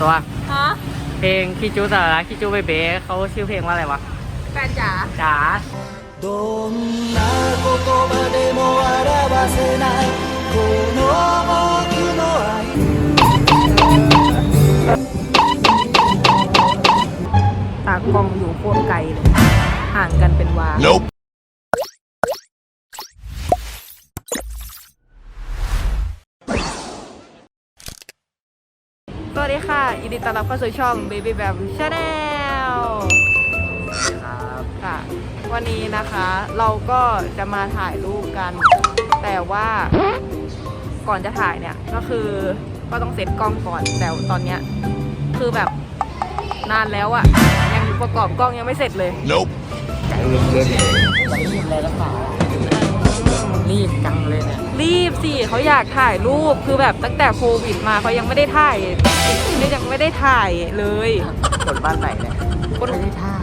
ตัว ฮะ เพลงคิจูสาระคิจูเบเบ้เขาชื่อเพลงว่าอะไรวะ แฟนจ๋า จ๋า どんな言葉でも表せないこの僕の愛 ตากล้องอยู่โคตรไกลเลย ห่างกันเป็นวา วัสดีค่ะยินดีต้อนรับเข้าสู่ช่อง Baby Bam Channel ครับค่ะ วันนี้นะคะเราก็จะมาถ่ายรูปกัน แต่ว่าก่อนจะถ่ายเนี่ยก็คือก็ต้องเซ็ตกล้องก่อนแต่ตอนเนี้ยคือแบบนานแล้วอะยังประกอบกล้องยังไม่เสร็จเลย Nope. ใจเย็นๆรีบเลยแล้วค่ะรี บจังเลยเนี่ย รีบสิเขาอยากถ่ายรูปคือแบบตั้งแต่โควิดมาเขายังไม่ได้ถ่ายนี่ยังไม่ได้ถ่ายเลยคนบ้านไหนเนี่ยคนไม่ได้ท่า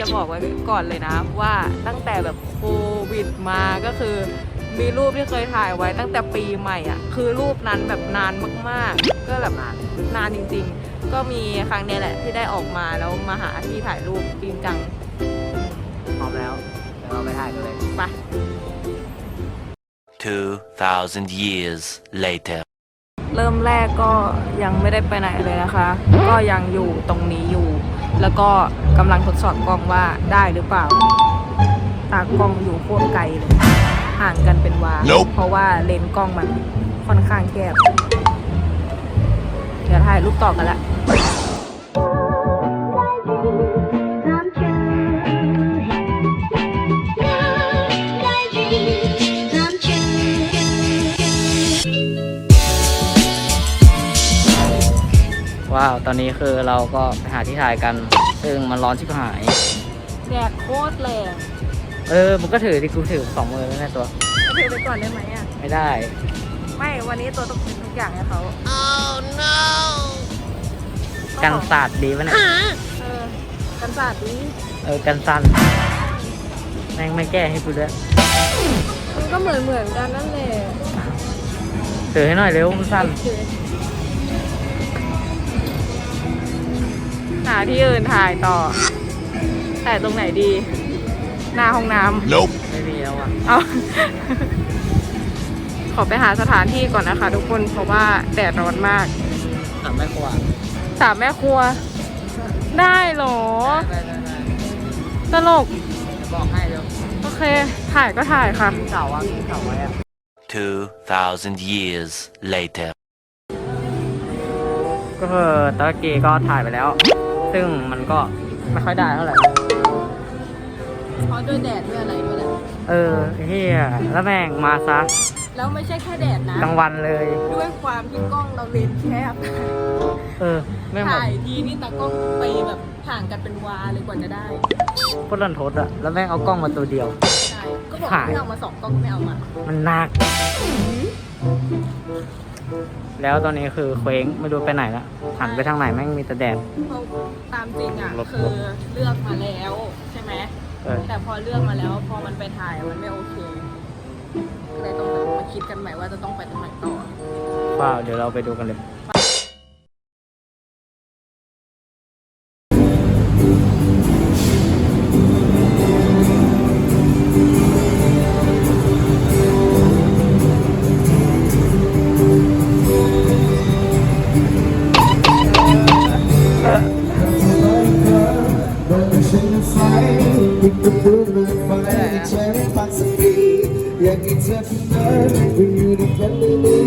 จะบอกไว้ก่อนเลยนะ ว่าตั้งแต่แบบโควิดมาก็คือ มีรูปที่เคยถ่ายไว้ตั้งแต่ปีใหม่อะ คือรูปนั้นแบบนานมากๆ ก็แบบนานนานจริง ๆ ก็มีครั้งเนี้ยแหละที่ได้ออกมาแล้วมาหาที่ถ่ายรูปจริงจัง 2,000 years later. เริ่มแรกก็ยังไม่ได้ไปไหนเลยนะคะ ก็ยังอยู่ตรงนี้อยู่ แล้วก็กำลังทดสอบกล้องว่าได้หรือเปล่า ตากล้องอยู่โคตรไกลเลย ห่างกันเป็นวา Nope เพราะว่าเลนส์กล้องมันค่อนข้างแคบ เดี๋ยวถ่ายรูปต่อกันละ ว้าว ตอนนี้คือเราก็ไปหาที่ถ่ายกัน ซึ่งมันร้อนชิบหาย แดดโคตรแรงเออมันก็ถือที่กูถือสองมือแล้วนะตัวก็ถือไปก่อนได้ไหมอะ ไม่ได้ ไม่ วันนี้ตัวต้องเป็นทุกอย่างให้เขากันศาสตร์ดีปะเนี่ย เออ กันศาสตร์นี้เออ กันสั้นแม่งไม่แก้ให้กูด้วยมันก็เหมือนเหมือนกันนั่นแหละถือให้หน่อยเร็วมันสั้น หาที่อื่นถ่ายต่อ ถ่ายตรงไหนดี หน้าห้องน้ำ Nope. ไม่มีแล้วอะ เอา ขอไปหาสถานที่ก่อนนะคะ ทุกคนเพราะว่าแดดร้อนมากถามแม่ครัวสามแม่ครัว ได้เหรอ ได้ได้ได้ตลก จะบอกให้เร็วโอเค ถ่ายก็ถ่ายค่ะ เสาอะมีเสาไว้อะ2,000 years later. ก็คือตะกี้ก็ถ่ายไปแล้ว ซึ่งมันก็ไม่ค่อยได้เท่าไหร่ เพราะด้วยแดดด้วยอะไรด้วยแหละเออเฮียแล้วแม่งมาซะแล้วไม่ใช่แค่แดดนะ กลางวันเลย ด้วยความที่กล้องเราเลนส์แคบ เออแม่งแบบถ่ายทีนี่ตากล้องไปแบบห่างกันเป็นวาเลยกว่าจะได้ โคตรรันทดอะแล้วแม่งเอากล้องมาตัวเดียว ใช่ ก็บอกถ่ายให้เอามาสองกล้องก็ไม่เอามา มันหนัก แล้วตอนนี้คือเคว้งไม่รู้ไปไหนละหันไปทางไหนแม่งมีแต่แดดเพราะตามจริงอะลบคือเลือกมาแล้วใช่ไหมเออ แต่พอเลือกมาแล้วพอมันไปถ่ายมันไม่โอเคก็เลยต้องแบบมาคิดกันใหม่ว่าจะต้องไปตรงไหนต่อ ว้าวเดี๋ยวเราไปดูกันเลย อยากให้เธอที่นั้นอยู่ด้วยกันในนี้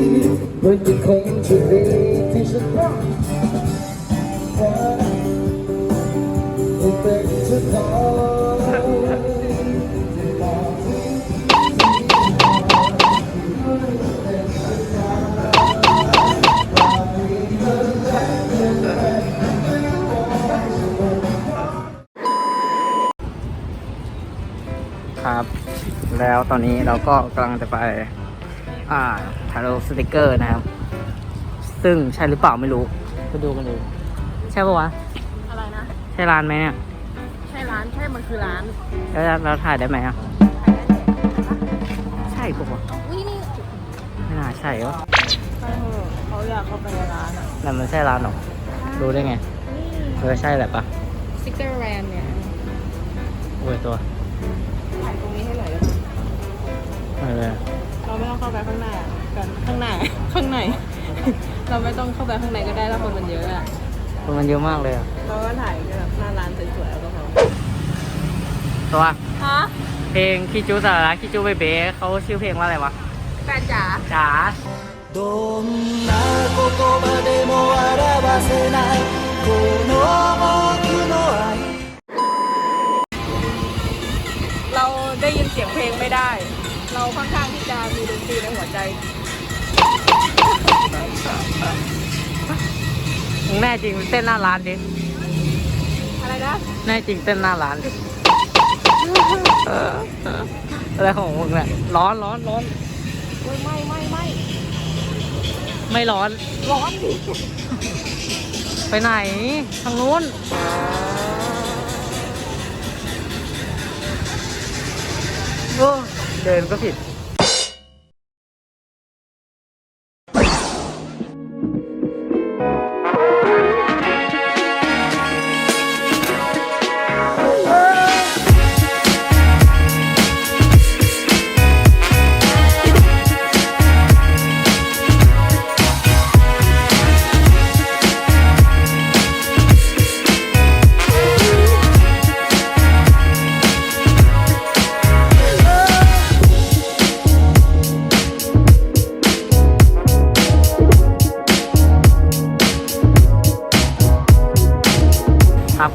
แล้วตอนนี้เราก็กำลังจะไปอ่าถ่ายรูปสติกเกอร์นะครับ ซึ่งใช่หรือเปล่าไม่รู้ไปดูกันดูใช่ปะวะ อะไรนะ ใช่ร้านไหมเนี่ย ใช่ร้าน ใช่ มันคือร้านแล้วเราถ่ายได้ไหมอะ ใช่ปะวะนี่นี่ไม่น่าใช่วะไปเถอะเขาอยากเข้าไปในร้านอะนั่นมันใช่ร้านเหรอรู้ได้ไงเออใช่แหละปะ ซิกเกอร์แรนเนี่ยโอ้ยตัว ข้างหน้า ข้างใน เราไม่ต้องเข้าไปข้างในก็ได้ถ้าคนมันเยอะอะ คนมันเยอะมากเลยอะ เราก็ถ่ายแบบหน้าร้านสวยๆแล้วก็พอ ตัว ฮะ เพลงคิจูสาระคิจูเบเบ้เขาชื่อเพลงว่าอะไรวะ แฟนจ๋า จ๋า どんな言葉でも表せないこの僕の愛 เราได้ยินเสียงเพลงไม่ได้ เราค่อนข้างที่จะมีดนตรีในหัวใจ มึง แน่จริงเต้นหน้าร้านดิ อะไรนะ แน่จริงเต้นหน้าร้านดิอะไรของมึงเนี่ยร้อนร้อนร้อน โอ้ยไม่ไม่ไม่ไม่ร้อน ร้อนดิไปไหน ทางนู้น โอ้เดินก็ผิด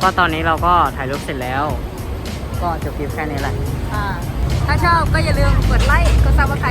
ก็ตอนนี้เราก็ถ่ายรูปเสร็จแล้ว ก็จบคลิปแค่นี้แหละ อ่า ถ้าชอบก็อย่าลืมกดไลค์ กดซับสไคร